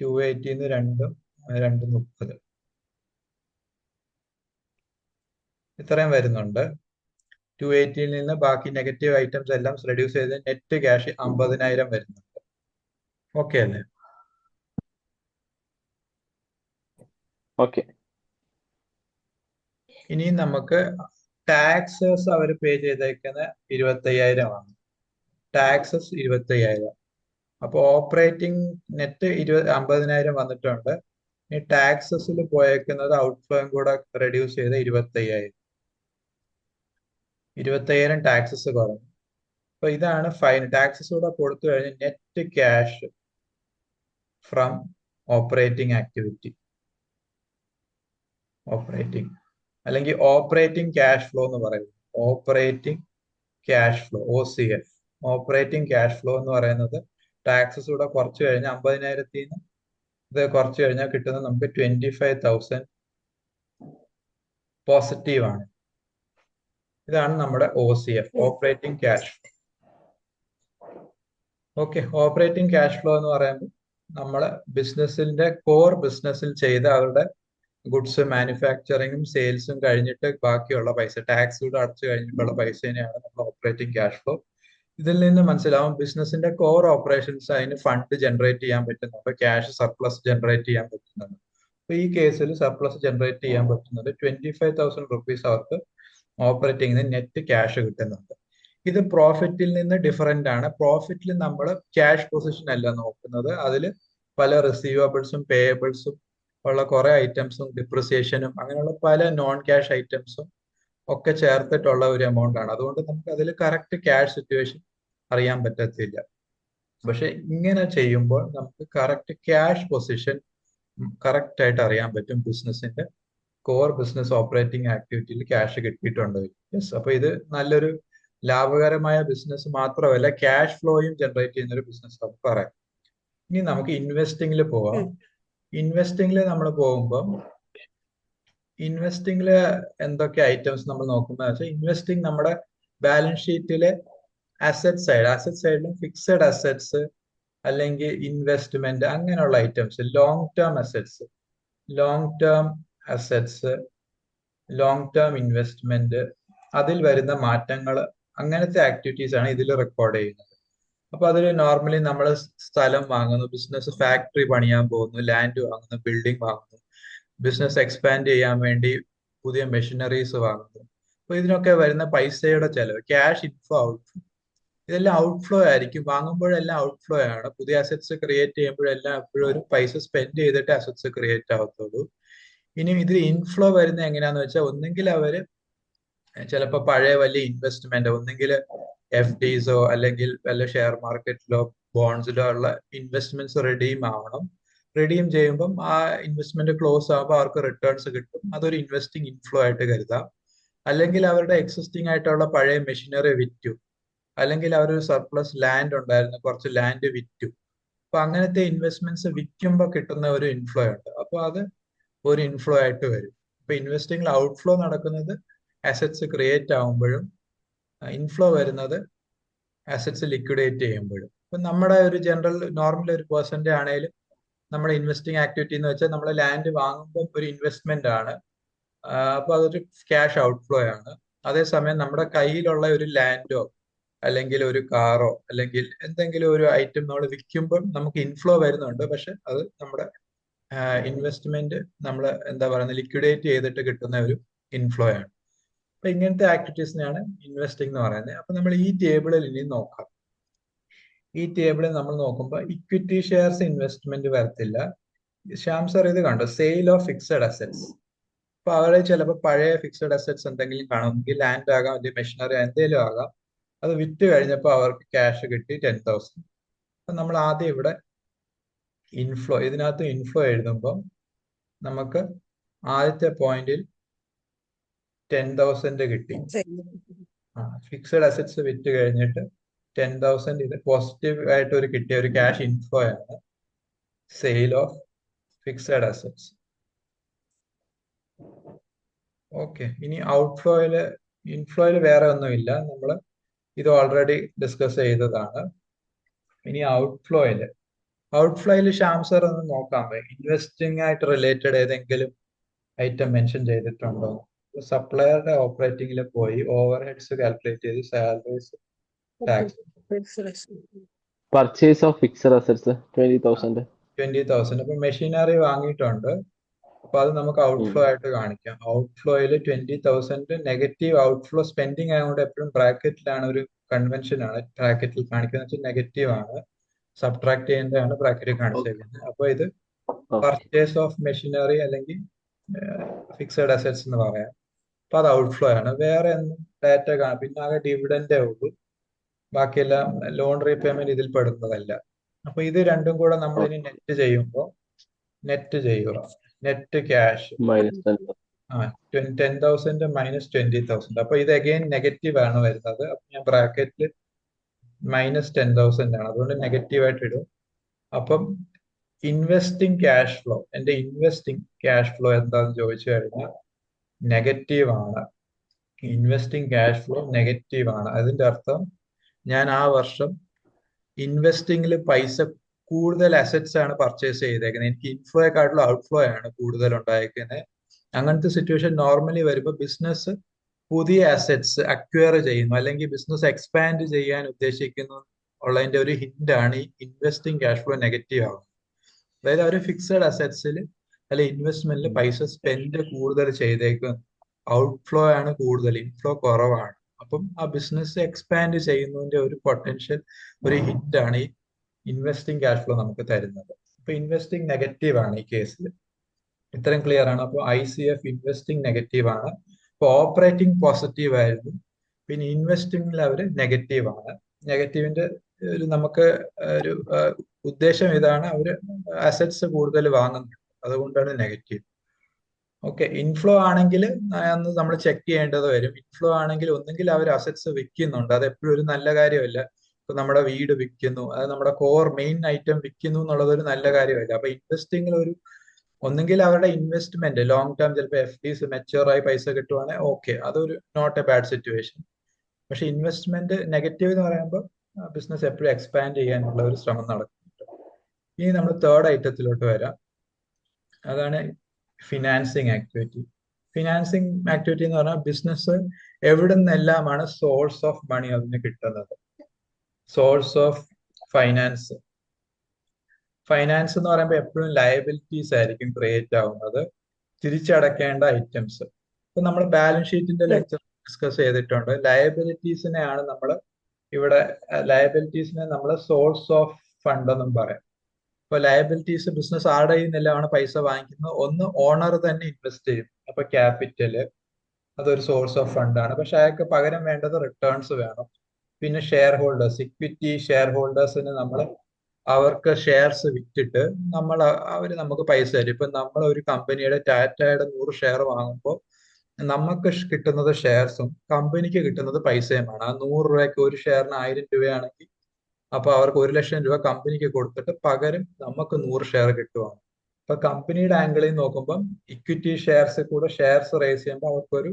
ടു എയ്റ്റിന്ന് രണ്ടും രണ്ട് മുപ്പത്. ഇത്രയും വരുന്നുണ്ട്. ടു എയ്റ്റിയിൽ നിന്ന് ബാക്കി നെഗറ്റീവ് ഐറ്റംസ് എല്ലാം റെഡ്യൂസ് ചെയ്ത് നെറ്റ് ക്യാഷ് അമ്പതിനായിരം വരുന്നുണ്ട്. ഓക്കെ അല്ലേ? ഓക്കെ ഇനി നമുക്ക് ടാക്സസ് അവർ പേ ചെയ്തേക്കുന്ന ഇരുപത്തയ്യായിരമാണ് ടാക്സസ് ഇരുപത്തയ്യായിരം. അപ്പോൾ ഓപ്പറേറ്റിംഗ് നെറ്റ് ഇരുപത് അമ്പതിനായിരം വന്നിട്ടുണ്ട്. ഇനി ടാക്സസിൽ പോയേക്കുന്നത് ഔട്ട്ഫ്ലോയും കൂടെ റെഡ്യൂസ് ചെയ്ത് ഇരുപത്തയ്യായിരം. ഇരുപത്തയ്യായിരം ടാക്സസ് കുറഞ്ഞു. അപ്പൊ ഇതാണ് ഫൈൻ ടാക്സസ് കൂടെ കൊടുത്തു കഴിഞ്ഞാൽ net cash from operating activity operating അല്ലെങ്കിൽ ഓപ്പറേറ്റിംഗ് ക്യാഷ് ഫ്ലോ എന്ന് പറയുന്നത്. Operating cash flow O C F operating cash flow എന്ന് പറയുന്നത് ടാക്സസ് കൂടെ കുറച്ച് കഴിഞ്ഞാൽ അമ്പതിനായിരത്തിൽ നിന്ന് ഇത് കുറച്ച് കഴിഞ്ഞാൽ കിട്ടുന്നത് നമുക്ക് ട്വന്റി ഫൈവ് തൗസൻഡ് പോസിറ്റീവ് ആണ്. ഇതാണ് നമ്മുടെ O C F operating cash flow okay operating cash flow എന്ന് പറയുമ്പോൾ നമ്മൾ ബിസിനസ്സിന്റെ കോർ ബിസിനസ്സിൽ ചെയ്ത അവരുടെ ഗുഡ്സ് മാനുഫാക്ചറിങ്ങും സെയിൽസും കഴിഞ്ഞിട്ട് ബാക്കിയുള്ള പൈസ ടാക്സ് കൂടെ അടച്ചു കഴിഞ്ഞിട്ടുള്ള പൈസേനെയാണ് നമ്മുടെ ഓപ്പറേറ്റിംഗ് ക്യാഷ് ഫ്ലോ ഇതിൽ നിന്ന് മനസ്സിലാവും ബിസിനസിന്റെ കോർ ഓപ്പറേഷൻസ് അതിന് ഫണ്ട് ജനറേറ്റ് ചെയ്യാൻ പറ്റുന്നുണ്ട് ക്യാഷ് സർപ്ലസ് ജനറേറ്റ് ചെയ്യാൻ പറ്റുന്നുണ്ട് അപ്പൊ ഈ കേസിൽ സർപ്ലസ് ജനറേറ്റ് ചെയ്യാൻ പറ്റുന്നത് ട്വന്റി ഫൈവ് തൗസൻഡ് റുപ്പീസ് അവർക്ക് ഓപ്പറേറ്റിംഗിന് നെറ്റ് ക്യാഷ് കിട്ടുന്നുണ്ട്. ഇത് പ്രോഫിറ്റിൽ നിന്ന് ഡിഫറെന്റ് ആണ്. പ്രോഫിറ്റിൽ നമ്മൾ ക്യാഷ് പൊസിഷൻ അല്ല നോക്കുന്നത്. അതിൽ പല റിസീവബിൾസും പേയബിൾസും ഉള്ള കുറെ ഐറ്റംസും ഡിപ്രിസിയേഷനും അങ്ങനെയുള്ള പല നോൺ ക്യാഷ് ഐറ്റംസും ഒക്കെ ചേർത്തിട്ടുള്ള ഒരു എമൗണ്ട് ആണ്. അതുകൊണ്ട് നമുക്ക് അതിൽ കറക്റ്റ് ക്യാഷ് സിറ്റുവേഷൻ അറിയാൻ പറ്റത്തില്ല. പക്ഷെ ഇങ്ങനെ ചെയ്യുമ്പോൾ നമുക്ക് കറക്റ്റ് ക്യാഷ് പൊസിഷൻ കറക്റ്റ് ആയിട്ട് അറിയാൻ പറ്റും ബിസിനസിന്റെ കോർ ബിസിനസ് ഓപ്പറേറ്റിംഗ് ആക്ടിവിറ്റിയിൽ ക്യാഷ് കിട്ടിയിട്ടുണ്ട്. യെസ് അപ്പൊ ഇത് നല്ലൊരു ലാഭകരമായ ബിസിനസ് മാത്രമല്ല ക്യാഷ് ഫ്ലോയും ജനറേറ്റ് ചെയ്യുന്ന ഒരു ബിസിനസ് നമുക്ക് പറയാം. ഇനി നമുക്ക് ഇൻവെസ്റ്റിംഗിൽ പോവാം. ഇൻവെസ്റ്റിംഗിൽ നമ്മൾ പോകുമ്പോൾ ഇൻവെസ്റ്റിംഗിൽ എന്തൊക്കെ ഐറ്റംസ് നമ്മൾ നോക്കുന്നത് വെച്ചാൽ ഇൻവെസ്റ്റിംഗ് നമ്മുടെ ബാലൻസ് ഷീറ്റിലെ അസറ്റ് സൈഡ് അസറ്റ് സൈഡിലും ഫിക്സഡ് അസറ്റ്സ് അല്ലെങ്കിൽ ഇൻവെസ്റ്റ്മെന്റ് അങ്ങനെയുള്ള items long term assets long term assets long term investment അതിൽ വരുന്ന മാറ്റങ്ങൾ അങ്ങനത്തെ ആക്ടിവിറ്റീസ് ആണ് ഇതിൽ റെക്കോർഡ് ചെയ്യുന്നത്. അപ്പൊ അതിൽ നോർമലി നമ്മൾ സ്ഥലം വാങ്ങുന്നു ബിസിനസ് ഫാക്ടറി പണിയാൻ പോകുന്നു ലാൻഡ് വാങ്ങുന്നു ബിൽഡിംഗ് വാങ്ങുന്നു ബിസിനസ് എക്സ്പാൻഡ് ചെയ്യാൻ വേണ്ടി പുതിയ മെഷീനറീസ് വാങ്ങുന്നു. അപ്പൊ ഇതിനൊക്കെ വരുന്ന പൈസയുടെ ചെലവ് ക്യാഷ് ഇൻഫ്ലോ ഔട്ട്ഫ്ലോ ഇതെല്ലാം ഔട്ട്ഫ്ലോ ആയിരിക്കും. വാങ്ങുമ്പോഴെല്ലാം ഔട്ട്ഫ്ലോ ആണ്. പുതിയ അസറ്റ്സ് ക്രിയേറ്റ് ചെയ്യുമ്പോഴെല്ലാം എപ്പോഴും ഒരു പൈസ സ്പെൻഡ് ചെയ്തിട്ട് അസറ്റ്സ് ക്രിയേറ്റ് ആവത്തുള്ളൂ. ഇനി ഇതിൽ ഇൻഫ്ലോ വരുന്നത് എങ്ങനെയാന്ന് വെച്ചാൽ ഒന്നെങ്കിൽ അവർ ചിലപ്പോൾ പഴയ വലിയ ഇൻവെസ്റ്റ്മെന്റ് ഒന്നെങ്കിൽ എഫ് ഡിസോ അല്ലെങ്കിൽ വല്ല ഷെയർ മാർക്കറ്റിലോ ബോൺസിലോ ഉള്ള ഇൻവെസ്റ്റ്മെന്റ്സ് റെഡീം ആവണം. റെഡീം ചെയ്യുമ്പം ആ ഇൻവെസ്റ്റ്മെന്റ് ക്ലോസ് ആകുമ്പോൾ അവർക്ക് റിട്ടേൺസ് കിട്ടും. അതൊരു ഇൻവെസ്റ്റിംഗ് ഇൻഫ്ലോ ആയിട്ട് കരുതാം. അല്ലെങ്കിൽ അവരുടെ എക്സിസ്റ്റിംഗ് ആയിട്ടുള്ള പഴയ മെഷീനറി വിറ്റു. അല്ലെങ്കിൽ അവരൊരു സർപ്ലസ് ലാൻഡ് ഉണ്ടായിരുന്നു കുറച്ച് ലാൻഡ് വിറ്റു. അപ്പൊ അങ്ങനത്തെ ഇൻവെസ്റ്റ്മെന്റ്സ് വിൽക്കുമ്പോൾ കിട്ടുന്ന ഒരു ഇൻഫ്ലോ ഉണ്ട്. അപ്പൊ അത് ഒരു ഇൻഫ്ലോ ആയിട്ട് വരും. ഇപ്പൊ ഇൻവെസ്റ്റിംഗിൽ ഔട്ട്ഫ്ലോ നടക്കുന്നത് അസറ്റ്സ് ക്രിയേറ്റ് ആവുമ്പോഴും ഇൻഫ്ലോ വരുന്നത് അസറ്റ്സ് ലിക്വിഡേറ്റ് ചെയ്യുമ്പോഴും. ഇപ്പൊ നമ്മുടെ ഒരു ജനറൽ നോർമൽ ഒരു പേഴ്സന്റെ ആണെങ്കിലും നമ്മുടെ ഇൻവെസ്റ്റിംഗ് ആക്ടിവിറ്റി എന്ന് വെച്ചാൽ നമ്മൾ ലാൻഡ് വാങ്ങുമ്പോൾ ഒരു ഇൻവെസ്റ്റ്മെന്റ് ആണ്. അപ്പൊ അതൊരു ക്യാഷ് ഔട്ട്ഫ്ലോ ആണ്. അതേസമയം നമ്മുടെ കയ്യിലുള്ള ഒരു ലാൻഡോ അല്ലെങ്കിൽ ഒരു കാറോ അല്ലെങ്കിൽ എന്തെങ്കിലും ഒരു ഐറ്റം നമ്മൾ വിൽക്കുമ്പോൾ നമുക്ക് ഇൻഫ്ലോ വരുന്നുണ്ട്. പക്ഷെ അത് നമ്മുടെ ഇൻവെസ്റ്റ്മെന്റ് നമ്മൾ എന്താ പറയുന്നത് ലിക്വിഡേറ്റ് ചെയ്തിട്ട് കിട്ടുന്ന ഒരു ഇൻഫ്ലോ ആണ്. അപ്പൊ ഇങ്ങനത്തെ ആക്ടിവിറ്റീസിനെയാണ് ഇൻവെസ്റ്റിംഗ് എന്ന് പറയുന്നത് അപ്പൊ നമ്മൾ ഈ ടേബിളിൽ ഇനി നോക്കാം. ഈ ടേബിളിൽ നമ്മൾ നോക്കുമ്പോൾ ഇക്വിറ്റി ഷെയർസ് ഇൻവെസ്റ്റ്മെന്റ് വരത്തില്ല. ശ്യാം സർ ഇത് കണ്ടോ? സെയിൽ ഓഫ് ഫിക്സഡ് അസറ്റ്സ് അപ്പൊ അവരെ ചിലപ്പോൾ പഴയ ഫിക്സഡ് അസറ്റ്സ് എന്തെങ്കിലും കാണുമെങ്കിൽ ലാൻഡ് ആകാം അല്ലെങ്കിൽ മെഷീനറി എന്തെങ്കിലും ആകാം. അത് വിറ്റ് കഴിഞ്ഞപ്പോൾ അവർക്ക് ക്യാഷ് കിട്ടി ടെൻ തൗസൻഡ് അപ്പൊ നമ്മൾ ആദ്യം ഇവിടെ ഇൻഫ്ലോ ഇതിനകത്ത് ഇൻഫ്ലോ എഴുതുമ്പോൾ നമുക്ക് ആദ്യത്തെ പോയിന്റിൽ ടെൻ തൗസൻഡ് കിട്ടി. ഫിക്സഡ് അസറ്റ്സ് വിറ്റ് കഴിഞ്ഞിട്ട് ടെൻ തൗസൻഡ് ഇത് പോസിറ്റീവ് ആയിട്ട് ഒരു കിട്ടിയ ഒരു ക്യാഷ് ഇൻഫ്ലോ ആണ്. Sale of fixed assets okay ഇനി ഔട്ട്ഫ്ലോയിൽ ഇൻഫ്ലോയിൽ വേറെ ഒന്നുമില്ല. നമ്മൾ ഇത് ഓൾറെഡി ഡിസ്കസ് ചെയ്തതാണ്. ഇനി ഔട്ട്ഫ്ലോയിൽ ഔട്ട്ഫ്ലോയിൽ ശ്യാം സർ ഒന്ന് നോക്കാമോ ഇൻവെസ്റ്റിംഗ് ആയിട്ട് റിലേറ്റഡ് ഏതെങ്കിലും ഐറ്റം മെൻഷൻ ചെയ്തിട്ടുണ്ടോ? സപ്ലയറുടെ ഓപ്പറേറ്റിംഗിൽ പോയി ഓവർ ഹെഡ്സ് കാൽക്കുലേറ്റ് ചെയ്ത് salaries tax purchase of fixed assets twenty thousand twenty thousand അപ്പൊ മെഷീനറി വാങ്ങിയിട്ടുണ്ട്. അപ്പൊ അത് നമുക്ക് ഔട്ട്ഫ്ലോ ആയിട്ട് കാണിക്കാം. ഔട്ട്ഫ്ലോയിൽ twenty thousand negative outflow spending ആയതുകൊണ്ട് എപ്പോഴും ബ്രാക്കറ്റിലാണ് ഒരു കൺവെൻഷൻ ആണ്. ബ്രാക്കറ്റിൽ കാണിക്കുന്നത് നെഗറ്റീവ് ആണ്. സബ്ട്രാക്ട് ചെയ്യേണ്ടതാണ് ബ്രാക്കറ്റ് കാണിച്ചിരിക്കുന്നത് അപ്പൊ ഇത് പർച്ചേസ് ഓഫ് മെഷീനറി അല്ലെങ്കിൽ ഫിക്സഡ് അസറ്റ്സ് എന്ന് പറയാം. അപ്പൊ അത് ഔട്ട്ഫ്ലോ ആണ്. വേറെ ഒന്നും ഡാറ്റ കാണാം പിന്നെ ആകെ ഡിവിഡൻഡേ ഉള്ളൂ. ബാക്കിയെല്ലാം ലോൺ റീപേയ്മെന്റ് ഇതിൽ പെടുന്നതല്ല. അപ്പൊ ഇത് രണ്ടും കൂടെ നമ്മൾ ഇനി നെറ്റ് ചെയ്യുമ്പോൾ നെറ്റ് ചെയ്യുക. നെറ്റ് ക്യാഷ് ആ ten thousand minus twenty thousand അപ്പൊ ഇത് അഗൈൻ നെഗറ്റീവ് ആണ് വരുന്നത്. അപ്പൊ ഞാൻ ബ്രാക്കറ്റിൽ മൈനസ് ടെൻ തൗസൻഡ് ആണ്. അതുകൊണ്ട് നെഗറ്റീവ് ആയിട്ട് ഇടും. അപ്പം ഇൻവെസ്റ്റിംഗ് ക്യാഷ് ഫ്ലോ എന്റെ ഇൻവെസ്റ്റിംഗ് ക്യാഷ് ഫ്ലോ എന്താന്ന് ചോദിച്ചു കഴിഞ്ഞാൽ നെഗറ്റീവ് ആണ്. ഇൻവെസ്റ്റിംഗ് ക്യാഷ് ഫ്ലോ നെഗറ്റീവ് ആണ്. അതിന്റെ അർത്ഥം ഞാൻ ആ വർഷം ഇൻവെസ്റ്റിംഗിൽ പൈസ കൂടുതൽ അസറ്റ്സ് ആണ് പർച്ചേസ് ചെയ്തേക്കുന്നത് എനിക്ക് ഇൻഫ്ലോയെക്കാട്ടിലും ഔട്ട്ഫ്ലോ ആണ് കൂടുതൽ ഉണ്ടായിരിക്കുന്നത് അങ്ങനത്തെ സിറ്റുവേഷൻ നോർമലി വരുമ്പോൾ ബിസിനസ് പുതിയ അസറ്റ്സ് അക്വയർ ചെയ്യുന്നു അല്ലെങ്കിൽ ബിസിനസ് എക്സ്പാൻഡ് ചെയ്യാൻ ഉദ്ദേശിക്കുന്നു ഉള്ളതിന്റെ ഒരു ഹിന്റ് ആണ് ഈ ഇൻവെസ്റ്റിംഗ് ക്യാഷ് ഫ്ലോ നെഗറ്റീവ് ആവുന്നത്. അതായത് അവർ ഫിക്സഡ് അസറ്റ്സിൽ അല്ലെ ഇൻവെസ്റ്റ്മെന്റിൽ പൈസ സ്പെൻഡ് കൂടുതൽ ചെയ്തേക്കും ഔട്ട്ഫ്ലോ ആണ് കൂടുതൽ ഇൻഫ്ലോ കുറവാണ്. അപ്പം ആ ബിസിനസ് എക്സ്പാൻഡ് ചെയ്യുന്നതിന്റെ ഒരു പൊട്ടൻഷ്യൽ ഒരു ഹിറ്റ് ആണ് ഈ ഇൻവെസ്റ്റിംഗ് ക്യാഷ് ഫ്ലോ നമുക്ക് തരുന്നത്. അപ്പൊ ഇൻവെസ്റ്റിംഗ് നെഗറ്റീവ് ആണ് ഈ കേസിൽ ഇത്രയും ക്ലിയർ ആണ്. അപ്പോൾ I C F investing negative ആണ്. ഇപ്പൊ ഓപ്പറേറ്റിംഗ് പോസിറ്റീവ് ആയിരുന്നു. പിന്നെ ഇൻവെസ്റ്റിംഗിൽ അവർ നെഗറ്റീവ് ആണ്. നെഗറ്റീവിന്റെ ഒരു നമുക്ക് ഒരു ഉദ്ദേശം ഇതാണ് അവർ അസറ്റ്സ് കൂടുതൽ വാങ്ങുന്നുണ്ട് അതുകൊണ്ടാണ് നെഗറ്റീവ് ഓക്കെ ഇൻഫ്ലോ ആണെങ്കിൽ അന്ന് നമ്മൾ ചെക്ക് ചെയ്യേണ്ടത് വരും. ഇൻഫ്ലോ ആണെങ്കിൽ ഒന്നുകിൽ അവർ അസറ്റ്സ് വിൽക്കുന്നുണ്ട്. അത് എപ്പോഴും ഒരു നല്ല കാര്യമല്ല. ഇപ്പൊ നമ്മുടെ വീട് വിൽക്കുന്നു. അത് നമ്മുടെ കോർ മെയിൻ ഐറ്റം വിൽക്കുന്നു എന്നുള്ളത് ഒരു നല്ല കാര്യമല്ല. അപ്പൊ ഇൻവെസ്റ്റിംഗിൽ ഒരു ഒന്നുകിൽ അവരുടെ ഇൻവെസ്റ്റ്മെന്റ് ലോങ് ടേം ചിലപ്പോൾ എഫ് ഡിസ് മെച്ചുവർ ആയി പൈസ കിട്ടുവാണെങ്കിൽ ഓക്കെ അതൊരു നോട്ട് എ ബാഡ് സിറ്റുവേഷൻ പക്ഷെ ഇൻവെസ്റ്റ്മെന്റ് നെഗറ്റീവ് എന്ന് പറയുമ്പോൾ ബിസിനസ് എപ്പോഴും എക്സ്പാൻഡ് ചെയ്യാനുള്ള ഒരു ശ്രമം നടക്കുന്നുണ്ട്. ഇനി നമ്മൾ തേർഡ് ഐറ്റത്തിലോട്ട് വരാം. അതാണ് ഫിനാൻസിങ് ആക്ടിവിറ്റി ഫിനാൻസിങ് ആക്ടിവിറ്റി എന്ന് പറഞ്ഞാൽ ബിസിനസ് എവിടെ നിന്നെല്ലാമാണ് സോഴ്സ് ഓഫ് മണി അതിന് കിട്ടുന്നത്? സോഴ്സ് ഓഫ് ഫൈനാൻസ് ഫൈനാൻസ് എന്ന് പറയുമ്പോൾ എപ്പോഴും ലയബിലിറ്റീസ് ആയിരിക്കും ക്രിയേറ്റ് ആവുന്നത്. തിരിച്ചടക്കേണ്ട ഐറ്റംസ് ഇപ്പൊ നമ്മൾ ബാലൻസ് ഷീറ്റിന്റെ ലെക്ചർ ഡിസ്കസ് ചെയ്തിട്ടുണ്ട്. ലയബിലിറ്റീസിനെയാണ് നമ്മൾ ഇവിടെ ലയബിലിറ്റീസിനെ നമ്മൾ സോഴ്സ് ഓഫ് ഫണ്ട് എന്നും പറയാം. ഇപ്പൊ ലയബിലിറ്റീസ് ബിസിനസ് ആരുടെ നിന്നാണ് പൈസ വാങ്ങിക്കുന്നത്? ഒന്ന് ഓണർ തന്നെ ഇൻവെസ്റ്റ് ചെയ്യും. അപ്പൊ ക്യാപിറ്റൽ അതൊരു സോഴ്സ് ഓഫ് ഫണ്ടാണ് പക്ഷെ അയാൾക്ക് പകരം വേണ്ടത് റിട്ടേൺസ് വേണം. പിന്നെ ഷെയർ ഹോൾഡേഴ്സ് ഇക്വിറ്റി ഷെയർ ഹോൾഡേഴ്സിന് നമ്മൾ അവർക്ക് ഷെയർസ് വിറ്റിട്ട് നമ്മൾ അവർ നമുക്ക് പൈസ തരും. ഇപ്പം നമ്മൾ ഒരു കമ്പനിയുടെ ടാറ്റയുടെ നൂറ് ഷെയർ വാങ്ങുമ്പോൾ നമുക്ക് കിട്ടുന്നത് ഷെയർസും കമ്പനിക്ക് കിട്ടുന്നത് പൈസയുമാണ് ആ നൂറ് രൂപയ്ക്ക് ഒരു ഷെയറിന് ആയിരം രൂപയാണെങ്കിൽ അപ്പോൾ അവർക്ക് ഒരു ലക്ഷം രൂപ കമ്പനിക്ക് കൊടുത്തിട്ട് പകരം നമുക്ക് നൂറ് ഷെയർ കിട്ടുവാണ്. അപ്പൊ കമ്പനിയുടെ ആംഗിളിൽ നോക്കുമ്പം ഇക്വിറ്റി ഷെയർസ് കൂടെ ഷെയർസ് റേസ് ചെയ്യുമ്പോൾ അവർക്കൊരു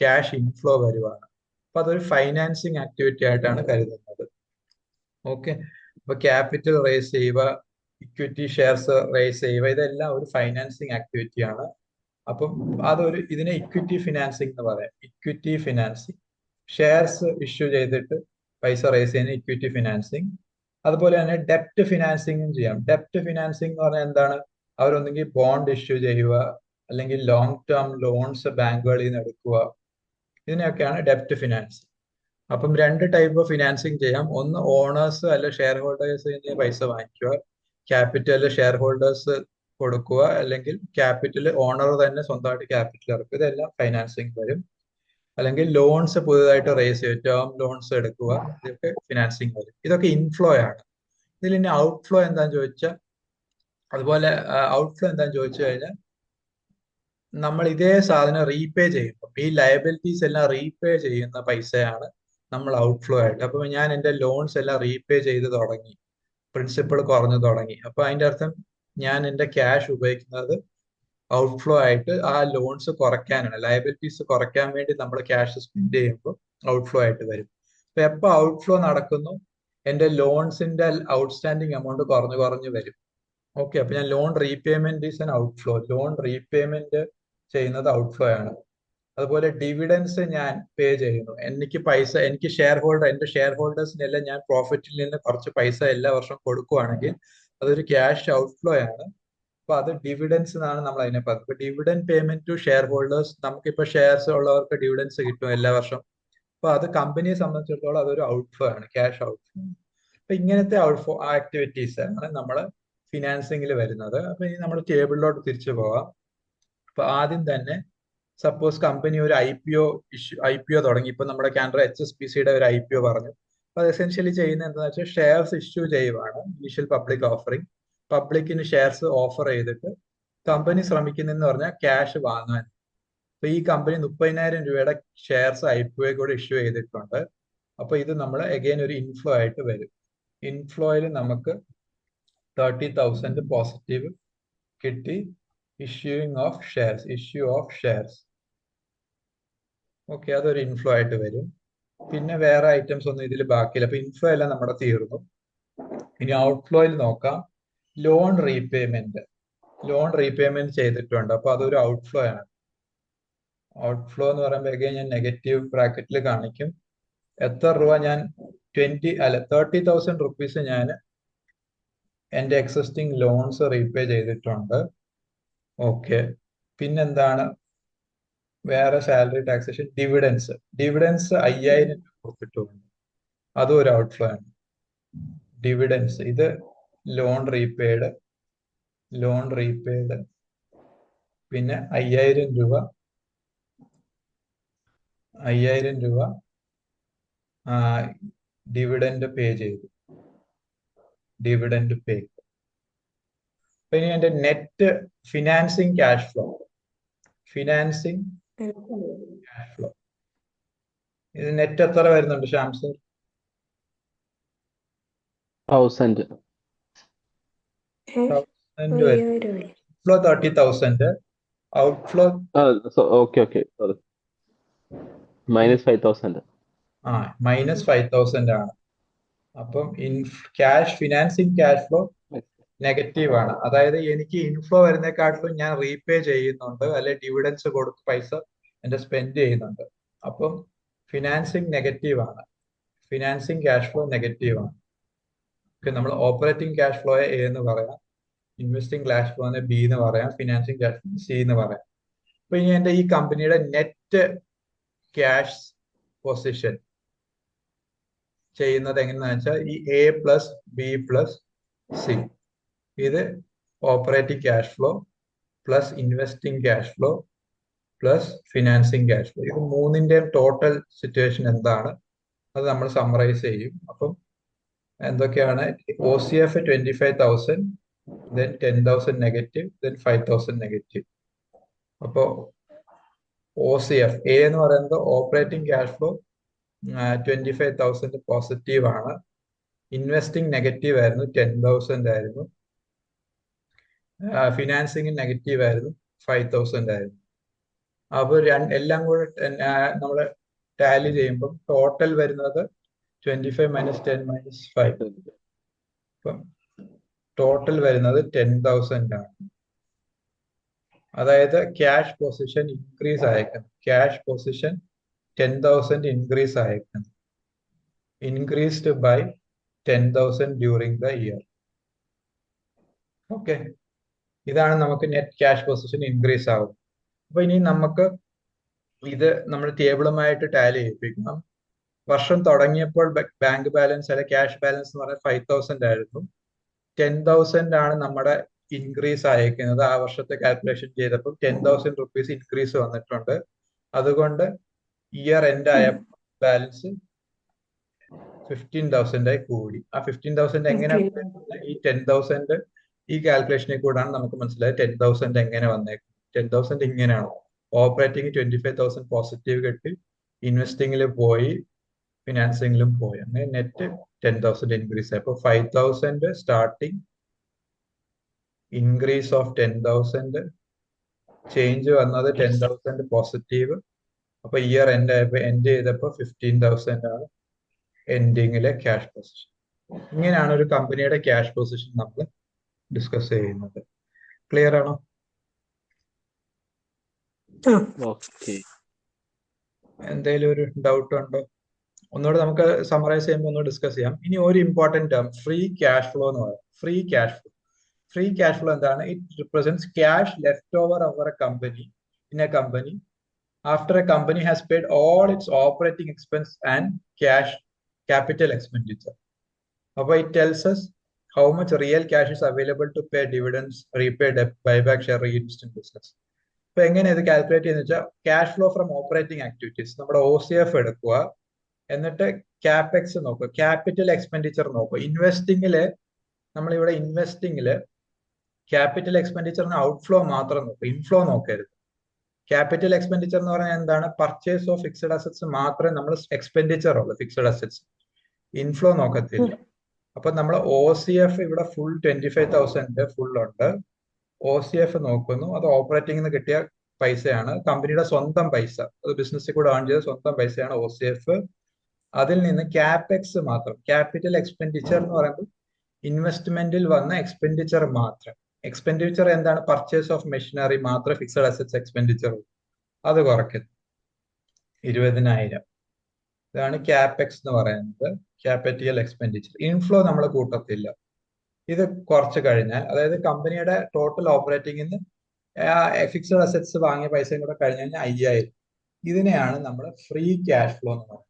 ക്യാഷ് ഇൻഫ്ലോ വരുവാണ്. അപ്പൊ അതൊരു ഫൈനാൻസിങ് ആക്ടിവിറ്റി ആയിട്ടാണ് കരുതുന്നത്. ഓക്കെ അപ്പൊ ക്യാപിറ്റൽ റേസ് ചെയ്യുക ഇക്വിറ്റി ഷെയർസ് റേസ് ചെയ്യുക ഇതെല്ലാം ഒരു ഫൈനാൻസിങ് ആക്ടിവിറ്റി ആണ്. അപ്പം അതൊരു ഇതിനെ ഇക്വിറ്റി ഫിനാൻസിങ് എന്ന് പറയാം. ഇക്വിറ്റി ഫിനാൻസിങ് ഷെയർസ് ഇഷ്യൂ ചെയ്തിട്ട് പൈസ റേസ് ചെയ്യുന്ന ഇക്വിറ്റി ഫിനാൻസിങ് അതുപോലെ തന്നെ ഡെപ്റ്റ് ഫിനാൻസിങ്ങും ചെയ്യാം. ഡെപ്റ്റ് ഫിനാൻസിങ് എന്ന് പറഞ്ഞാൽ എന്താണ്? അവരൊന്നെങ്കിൽ ബോണ്ട് ഇഷ്യൂ ചെയ്യുക അല്ലെങ്കിൽ ലോങ് ടേം ലോൺസ് ബാങ്കുകളിൽ നിന്ന് എടുക്കുക. ഇതിനെയൊക്കെയാണ് ഡെപ്റ്റ് ഫിനാൻസിങ് അപ്പം രണ്ട് ടൈപ്പ് ഓഫ് ഫിനാൻസിങ് ചെയ്യാം. ഒന്ന് ഓണേഴ്സ് അല്ല ഷെയർ ഹോൾഡേഴ്സ് പൈസ വാങ്ങിക്കുക. ക്യാപിറ്റൽ ഷെയർ ഹോൾഡേഴ്സ് കൊടുക്കുക. അല്ലെങ്കിൽ ക്യാപിറ്റൽ ഓണർ തന്നെ സ്വന്തമായിട്ട് ക്യാപിറ്റൽ ഇറക്കുക. ഇതെല്ലാം ഫൈനാൻസിങ് വരും. അല്ലെങ്കിൽ ലോൺസ് പുതുതായിട്ട് റേസ് ചെയ്യുക. ടേം ലോൺസ് എടുക്കുക. ഇതൊക്കെ ഫിനാൻസിങ് വരും. ഇതൊക്കെ ഇൻഫ്ലോ ആണ്. ഇതിൽ ഇനി ഔട്ട്ഫ്ലോ എന്താന്ന് ചോദിച്ചാൽ അതുപോലെ ഔട്ട്ഫ്ലോ എന്താന്ന് ചോദിച്ചു കഴിഞ്ഞാൽ നമ്മൾ ഇതേ സാധനം റീപേ ചെയ്യുമ്പോൾ ഈ ലയബിലിറ്റീസ് എല്ലാം റീപേ ചെയ്യുന്ന പൈസയാണ്. നമ്മൾ ഔട്ട്ഫ്ലോ ആയിട്ട്. അപ്പൊ ഞാൻ എന്റെ ലോൺസ് എല്ലാം റീപേ ചെയ്ത് തുടങ്ങി. പ്രിൻസിപ്പൾ കുറഞ്ഞു തുടങ്ങി. അപ്പൊ അതിന്റെ അർത്ഥം ഞാൻ എന്റെ ക്യാഷ് ഉപയോഗിക്കുന്നത് ഔട്ട്ഫ്ലോ ആയിട്ട് ആ ലോൺസ് കുറയ്ക്കാനാണ്. ലയബിലിറ്റീസ് കുറയ്ക്കാൻ വേണ്ടി നമ്മൾ ക്യാഷ് സ്പെൻഡ് ചെയ്യുമ്പോൾ ഔട്ട്ഫ്ലോ ആയിട്ട് വരും. അപ്പൊ എപ്പോ ഔട്ട്ഫ്ലോ നടക്കുന്നു? എന്റെ ലോൺസിന്റെ ഔട്ട്സ്റ്റാൻഡിങ് എമൗണ്ട് കുറഞ്ഞു കുറഞ്ഞു വരും. ഓക്കെ അപ്പൊ ഞാൻ loan repayment is an outflow loan repayment ചെയ്യുന്നത് ഔട്ട്ഫ്ലോ ആണ്. അതുപോലെ ഡിവിഡൻസ് ഞാൻ പേ ചെയ്യുന്നു. എനിക്ക് പൈസ എനിക്ക് ഷെയർ ഹോൾഡർ എന്റെ ഷെയർ ഹോൾഡേഴ്സിനെല്ലാം ഞാൻ പ്രോഫിറ്റിൽ നിന്ന് കുറച്ച് പൈസ എല്ലാ വർഷവും കൊടുക്കുവാണെങ്കിൽ അതൊരു ക്യാഷ് ഔട്ട്ഫ്ലോ ആണ്. അപ്പൊ അത് ഡിവിഡൻസ് എന്നാണ് നമ്മൾ അതിനെ പറയുന്നത്. ഇപ്പൊ dividend payment to shareholders നമുക്കിപ്പോ ഷെയർസ് ഉള്ളവർക്ക് ഡിവിഡൻസ് കിട്ടും എല്ലാ വർഷം അപ്പൊ അത് കമ്പനിയെ സംബന്ധിച്ചിടത്തോളം അതൊരു ഔട്ട്ഫ്ലോ ആണ് ക്യാഷ് ഔട്ട്ഫ്ലോ അപ്പൊ ഇങ്ങനത്തെ ഔട്ട്ഫ്ലോ ആക്ടിവിറ്റീസ് ആണ് നമ്മൾ ഫിനാൻസിങ്ങിൽ വരുന്നത്. അപ്പൊ ഇനി നമ്മൾ ടേബിളിലോട്ട് തിരിച്ചു പോവാം അപ്പൊ ആദ്യം തന്നെ സപ്പോസ് കമ്പനി ഒരു I P O issue I P O തുടങ്ങി. ഇപ്പൊ നമ്മുടെ കാനറ എച്ച് എസ് പി സിയുടെ ഒരു ഐ പി ഒ പറഞ്ഞു. അപ്പൊ അത് എസെൻഷ്യലി ചെയ്യുന്ന എന്താണെന്ന് വെച്ചാൽ ഷെയർസ് ഇഷ്യൂ ചെയ്യുവാണ് ഇനീഷ്യൽ പബ്ലിക് ഓഫറിംഗ് പബ്ലിക്കിന് ഷെയർസ് ഓഫർ ചെയ്തിട്ട് കമ്പനി ശ്രമിക്കുന്നതെന്ന് പറഞ്ഞാൽ ക്യാഷ് വാങ്ങാൻ. അപ്പൊ ഈ കമ്പനി മുപ്പതിനായിരം രൂപയുടെ ഷെയർസ് ഐ പി ഒ കൂടെ ഇഷ്യൂ ചെയ്തിട്ടുണ്ട്. അപ്പൊ ഇത് നമ്മൾ എഗെയിൻ ഒരു ഇൻഫ്ലോ ആയിട്ട് വരും. ഇൻഫ്ലോയിൽ നമുക്ക് തേർട്ടി തൗസൻഡ് പോസിറ്റീവ് കിട്ടി. Issuing of shares issue of shares okay അതൊരു ഇൻഫ്ലോ ആയിട്ട് വരും. പിന്നെ വേറെ ഐറ്റംസ് ഒന്നും ഇതിൽ ബാക്കിയില്ല. അപ്പൊ ഇൻഫ്ലോ എല്ലാം നമ്മുടെ തീർന്നു. ഇനി ഔട്ട്ഫ്ലോയിൽ നോക്കാം. ലോൺ റീപേയ്മെന്റ് ലോൺ റീപേയ്മെന്റ് ചെയ്തിട്ടുണ്ട്. അപ്പൊ അതൊരു ഔട്ട്ഫ്ലോ ആണ്. ഔട്ട്ഫ്ലോ എന്ന് പറയുമ്പോഴേക്കും ഞാൻ നെഗറ്റീവ് ബ്രാക്കറ്റിൽ കാണിക്കും. എത്ര രൂപ ഞാൻ ട്വന്റി അല്ല തേർട്ടി തൗസൻഡ് റുപ്പീസ് ഞാൻ എന്റെ എക്സിസ്റ്റിംഗ് ലോൺസ് റീപേ ചെയ്തിട്ടുണ്ട്. ഓക്കെ പിന്നെന്താണ്? വേറെ സാലറി ടാക്സേഷൻ ഡിവിഡൻസ് ഡിവിഡൻസ് അയ്യായിരം രൂപ കൊടുത്തിട്ടുണ്ട്. അതും ഒരു ഔട്ട്ഫ്ലോ ആണ്. ഡിവിഡൻസ് ഇത് ലോൺ റീപെയ്ഡ് ലോൺ റീപെയ്ഡ് പിന്നെ അയ്യായിരം രൂപ അയ്യായിരം രൂപ ഡിവിഡൻഡ് പേ ചെയ്തു. ഡിവിഡൻഡ് പേ ഇനി എന്റെ net financing cash flow financing cash flow ഇത് നെറ്റ് എത്ര വരുന്നുണ്ട് sir thousand flow thirty thousand outflow okay okay sorry minus five thousand ആ മൈനസ് ഫൈവ് തൗസൻഡ് ആണ്. അപ്പം in cash financing cash flow negative ആണ്. അതായത് എനിക്ക് ഇൻഫ്ലോ വരുന്നേക്കാട്ടിലും ഞാൻ റീപേ ചെയ്യുന്നുണ്ട്. അല്ലെ ഡിവിഡൻസ് കൊടുത്ത് പൈസ എന്റെ സ്പെൻഡ് ചെയ്യുന്നുണ്ട്. അപ്പം ഫിനാൻസിങ് നെഗറ്റീവ് ആണ്. ഫിനാൻസിങ് ക്യാഷ് ഫ്ലോ നെഗറ്റീവ് ആണ്. നമ്മൾ ഓപ്പറേറ്റിംഗ് ക്യാഷ് ഫ്ലോയെ എ എന്ന് പറയാം. ഇൻവെസ്റ്റിംഗ് ക്യാഷ് ഫ്ലോനെ ബി എന്ന് പറയാം. ഫിനാൻസിങ് ക്യാഷ് ഫ്ലോ സി എന്ന് പറയാം. അപ്പൊ ഇനി എന്റെ ഈ കമ്പനിയുടെ നെറ്റ് ക്യാഷ് പൊസിഷൻ ചെയ്യുന്നത് എങ്ങനെയാണെന്ന് വെച്ചാൽ ഈ A plus B plus C ഇത് operating cash flow plus investing cash flow plus financing cash flow ഇത് മൂന്നിന്റെയും ടോട്ടൽ സിറ്റുവേഷൻ എന്താണ്? അത് നമ്മൾ സമ്മറൈസ് ചെയ്യും. അപ്പം എന്തൊക്കെയാണ്? O C F twenty five thousand then ten thousand negative then five thousand negative അപ്പോൾ ഒ സി എഫ് എ എന്ന് പറയുന്നത് operating cash flow twenty five thousand positive ആണ്. ഇൻവെസ്റ്റിംഗ് നെഗറ്റീവ് ആയിരുന്നു ടെൻ തൗസൻഡ് ആയിരുന്നു. ഫിനാൻസിങ് നെഗറ്റീവ് ആയിരുന്നു. Five thousand ആയിരുന്നു. അപ്പോൾ എല്ലാം കൂടെ നമ്മൾ ടാലി ചെയ്യുമ്പോൾ ടോട്ടൽ വരുന്നത് twenty five minus ten minus five അപ്പം ടോട്ടൽ വരുന്നത് ടെൻ തൗസൻഡ് ആണ്. അതായത് cash position increase ആയേക്കുന്നു cash position ten thousand increase ആയേക്കുന്നു increased by ten thousand during the year okay ഇതാണ് നമുക്ക് നെറ്റ് ക്യാഷ് പൊസിഷൻ ഇൻക്രീസ് ആവും. അപ്പൊ ഇനി നമുക്ക് ഇത് നമ്മൾ ടേബിളുമായിട്ട് ടാലി ചെയ്യിപ്പിക്കണം വർഷം തുടങ്ങിയപ്പോൾ ബാങ്ക് ബാലൻസ് അല്ലെ ക്യാഷ് ബാലൻസ് എന്ന് പറഞ്ഞാൽ ഫൈവ് തൗസൻഡ് ആയിരുന്നു. ടെൻ തൗസൻഡ് ആണ് നമ്മുടെ ഇൻക്രീസ് അയക്കുന്നത് ആ വർഷത്തെ കാൽക്കുലേഷൻ ചെയ്തപ്പോൾ ടെൻ തൗസൻഡ് റുപ്പീസ് ഇൻക്രീസ് വന്നിട്ടുണ്ട്. അതുകൊണ്ട് ഇയർ എൻഡ് ആയ ബാലൻസ് ഫിഫ്റ്റീൻ തൗസൻഡ് ആയി കൂടി. ആ ഫിഫ്റ്റീൻ തൗസൻഡ് എങ്ങനെയാണ് ഈ ടെൻ തൗസൻഡ് ഈ കാൽക്കുലേഷനിൽ കൂടാണ് നമുക്ക് മനസ്സിലായത് ടെൻ തൗസൻഡ് എങ്ങനെ വന്നേക്കും ടെൻ തൗസൻഡ് ഇങ്ങനെയാണോ. Operating twenty five thousand positive കിട്ടി ഇൻവെസ്റ്റിംഗിൽ പോയി. ഫിനാൻസിംഗിലും പോയി. അങ്ങനെ നെറ്റ് ടെൻ തൗസൻഡ് ഇൻക്രീസ് ആയി. അപ്പൊ five thousand starting increase of ten thousand change വന്നത് ടെൻ തൗസൻഡ് പോസിറ്റീവ് അപ്പൊ ഇയർ എൻഡ് ആയപ്പോ എൻഡ് ചെയ്തപ്പോ ഫിഫ്റ്റീൻ തൗസൻഡ് ആണ് എൻഡിങ്ങിലെ ക്യാഷ് പൊസിഷൻ ഇങ്ങനെയാണ് ഒരു കമ്പനിയുടെ ക്യാഷ് പൊസിഷൻ നമ്മൾ ഡിസ്കസ് ചെയ്യുന്നത്. ക്ലിയർ ആണോ? എന്തെങ്കിലും ഒരു ഡൗട്ട് ഉണ്ടോ? ഒന്നുകൂടെ നമുക്ക് സമറൈസ് ചെയ്യുമ്പോൾ ഒന്ന് ഡിസ്കസ് ചെയ്യാം. ഇനി ഒരു important term free cash flow എന്ന് പറയാം. Free cash flow free cash flow എന്താണ്? It represents cash left over our a company in a company after a company has paid all its operating expense and cash capital expenditure അപ്പോൾ it tells us how much real cash is available to pay dividends, repay debt, buyback share, reinvest in business. അപ്പൊ എങ്ങനെ ഇത് calculate ചെയ്യുന്ന വെച്ചാൽ cash flow from operating activities നമ്മുടെ O C F എടുക്കുക എന്നിട്ട് capex നോക്കുക ക്യാപിറ്റൽ എക്സ്പെൻഡിച്ചർ നോക്കുക. ഇൻവെസ്റ്റിംഗിൽ നമ്മളിവിടെ ഇൻവെസ്റ്റിംഗിൽ ക്യാപിറ്റൽ എക്സ്പെൻഡിച്ചറിന് ഔട്ട്ഫ്ലോ മാത്രം നോക്കുക ഇൻഫ്ലോ നോക്കരുത്. ക്യാപിറ്റൽ എക്സ്പെൻഡിച്ചർ എന്ന് പറഞ്ഞാൽ എന്താണ്? പർച്ചേസ് ഓഫ് ഫിക്സഡ് അസറ്റ്സ് മാത്രമേ നമ്മൾ എക്സ്പെൻഡിച്ചർ ഉള്ളൂ ഫിക്സഡ് അസറ്റ്സ് ഇൻഫ്ലോ നോക്കത്തില്ല. അപ്പൊ നമ്മൾ ഒ സി എഫ് ഇവിടെ full twenty five thousand full ഉണ്ട്. ഒ സി എഫ് നോക്കുന്നു അത് ഓപ്പറേറ്റിംഗിൽ നിന്ന് കിട്ടിയ പൈസയാണ്. കമ്പനിയുടെ സ്വന്തം പൈസ അത് ബിസിനസ്സിൽ കൂടെ ഏൺ ചെയ്ത സ്വന്തം പൈസയാണ് ഒ സി എഫ് അതിൽ നിന്ന് ക്യാപെക്സ് മാത്രം ക്യാപിറ്റൽ എക്സ്പെൻഡിച്ചർ എന്ന് പറയുമ്പോൾ ഇൻവെസ്റ്റ്മെന്റിൽ വന്ന എക്സ്പെൻഡിച്ചർ മാത്രം. എക്സ്പെൻഡിച്ചർ എന്താണ്? പർച്ചേസ് ഓഫ് മെഷീനറി മാത്രം ഫിക്സഡ് അസറ്റ്സ് എക്സ്പെൻഡിച്ചർ അത് കുറയ്ക്കുന്നു. ഇരുപതിനായിരം. ഇതാണ് ക്യാപെക്സ് എന്ന് പറയുന്നത്. ക്യാപിറ്റൽ എക്സ്പെൻഡിച്ചർ ഇൻഫ്ലോ നമ്മൾ കൂട്ടത്തില്ല. ഇത് കുറച്ച് കഴിഞ്ഞാൽ അതായത് കമ്പനിയുടെ ടോട്ടൽ ഓപ്പറേറ്റിംഗിൽ ഫിക്സഡ് അസറ്റ്സ് വാങ്ങിയ പൈസയും കൂടെ കഴിഞ്ഞ് കഴിഞ്ഞാൽ അയ്യായിരം. ഇതിനെയാണ് നമ്മൾ ഫ്രീ ക്യാഷ് ഫ്ലോ എന്ന് പറയുന്നത്.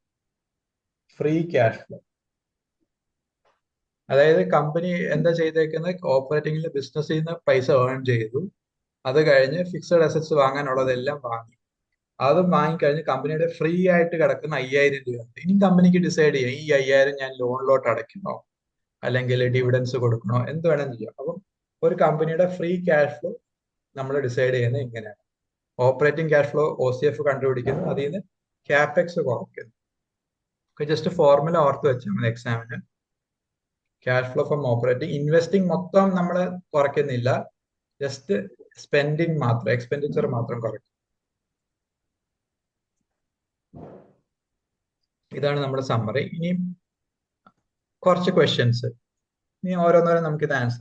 ഫ്രീ ക്യാഷ് ഫ്ലോ അതായത് കമ്പനി എന്താ ചെയ്തേക്കുന്നത് ഓപ്പറേറ്റിംഗിൽ ബിസിനസ് ചെയ്യുന്ന പൈസ ഏൺ ചെയ്തു. അത് കഴിഞ്ഞ് ഫിക്സഡ് അസറ്റ്സ് വാങ്ങാനുള്ളതെല്ലാം വാങ്ങി. അത് വാങ്ങിക്കഴിഞ്ഞ് കമ്പനിയുടെ ഫ്രീ ആയിട്ട് കിടക്കുന്ന അയ്യായിരം രൂപ. ഇനി കമ്പനിക്ക് ഡിസൈഡ് ചെയ്യാം ഈ അയ്യായിരം ഞാൻ ലോണിലോട്ട് അടയ്ക്കണോ? അല്ലെങ്കിൽ ഡിവിഡൻസ് കൊടുക്കണോ? എന്ത് വേണമെന്ന് ചെയ്യാം. അപ്പം ഒരു കമ്പനിയുടെ ഫ്രീ ക്യാഷ് ഫ്ലോ നമ്മൾ ഡിസൈഡ് ചെയ്യുന്നത് ഇങ്ങനെയാണ്. Operating cash flow O C F കണ്ടുപിടിക്കുന്നു. അതിൽ നിന്ന് ക്യാപെക്സ് കുറയ്ക്കുന്നു. ജസ്റ്റ് ഫോർമുല ഓർത്ത് വെച്ചാൽ മതി എക്സാമിന് cash flow from operating investing മൊത്തം നമ്മൾ കുറയ്ക്കുന്നില്ല. ജസ്റ്റ് സ്പെൻഡിങ് മാത്രം എക്സ്പെൻഡിച്ചർ മാത്രം കുറയ്ക്കും ഇതാണ് നമ്മുടെ സമ്മറി ഇനി കുറച്ച് ക്വസ്റ്റ്യൻസ് ഇനി ഓരോന്നോരോ നമുക്ക് ഇത് ആൻസർ